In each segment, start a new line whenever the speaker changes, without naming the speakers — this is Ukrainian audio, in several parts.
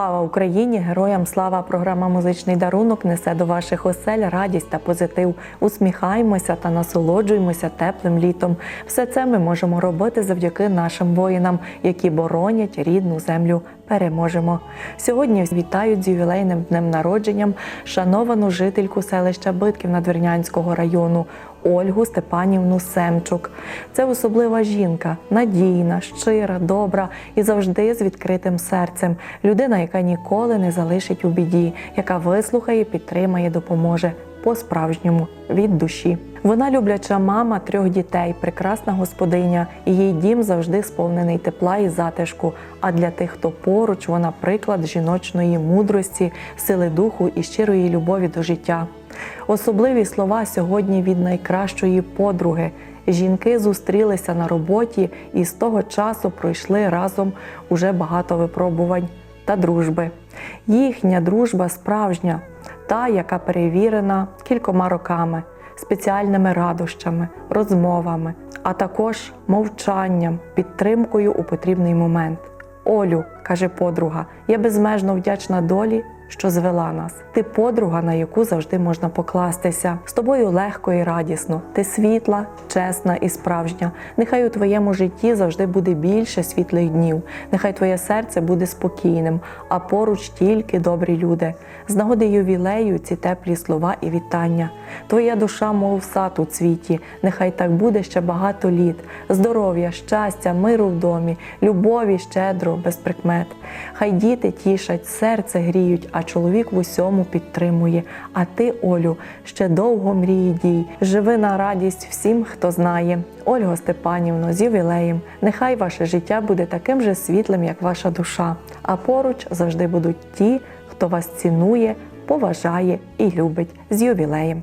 Слава Україні! Героям слава! Програма Музичний дарунок несе до ваших осель радість та позитив. Усміхаємося та насолоджуємося теплим літом. Все це ми можемо робити завдяки нашим воїнам, які боронять рідну землю. Переможемо. Сьогодні вітають з ювілейним днем народженням шановану жительку селища Битків Надвірнянського району Ольгу Степанівну Семчук. Це особлива жінка, надійна, щира, добра і завжди з відкритим серцем. Людина, яка ніколи не залишить у біді, яка вислухає, підтримає, допоможе по-справжньому від душі. Вона любляча мама трьох дітей, прекрасна господиня, її дім завжди сповнений тепла і затишку. А для тих, хто поруч, вона приклад жіночної мудрості, сили духу і щирої любові до життя. Особливі слова сьогодні від найкращої подруги. Жінки зустрілися на роботі і з того часу пройшли разом уже багато випробувань та дружби. Їхня дружба справжня, та, яка перевірена кількома роками, спеціальними радощами, розмовами, а також мовчанням, підтримкою у потрібний момент. Олю, каже подруга, я безмежно вдячна долі, що звела нас. Ти подруга, на яку завжди можна покластися. З тобою легко і радісно. Ти світла, чесна і справжня. Нехай у твоєму житті завжди буде більше світлих днів. Нехай твоє серце буде спокійним, а поруч тільки добрі люди. З нагоди ювілею ці теплі слова і вітання. Твоя душа, мов сад у цвіті. Нехай так буде ще багато літ. Здоров'я, щастя, миру в домі, любові щедро, без прикмет. Хай діти тішать, серце гріють, а чоловік в усьому підтримує. А ти, Олю, ще довго мрії дій. Живи на радість всім, хто знає. Ольго Степанівно, з ювілеєм. Нехай ваше життя буде таким же світлим, як ваша душа. А поруч завжди будуть ті, хто вас цінує, поважає і любить з ювілеєм.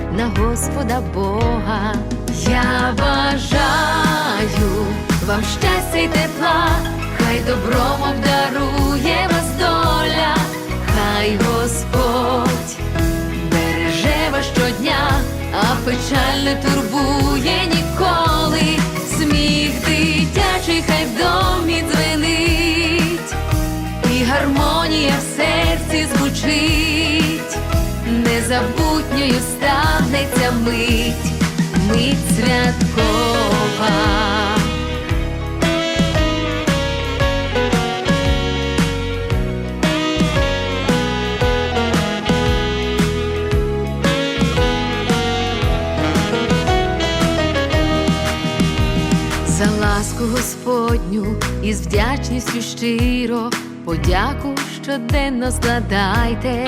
на Господа Бога. Я бажаю вам щастя й тепла, хай добром обдарує вас доля, хай Господь береже вас щодня, а печаль не турбує ніколи. Сміх дитячий, хай в домі дзвенить, і гармонія в серці звучить, незабутньою станеться мить, мить святкова. За ласку Господню і з вдячністю щиро подяку щоденно складайте,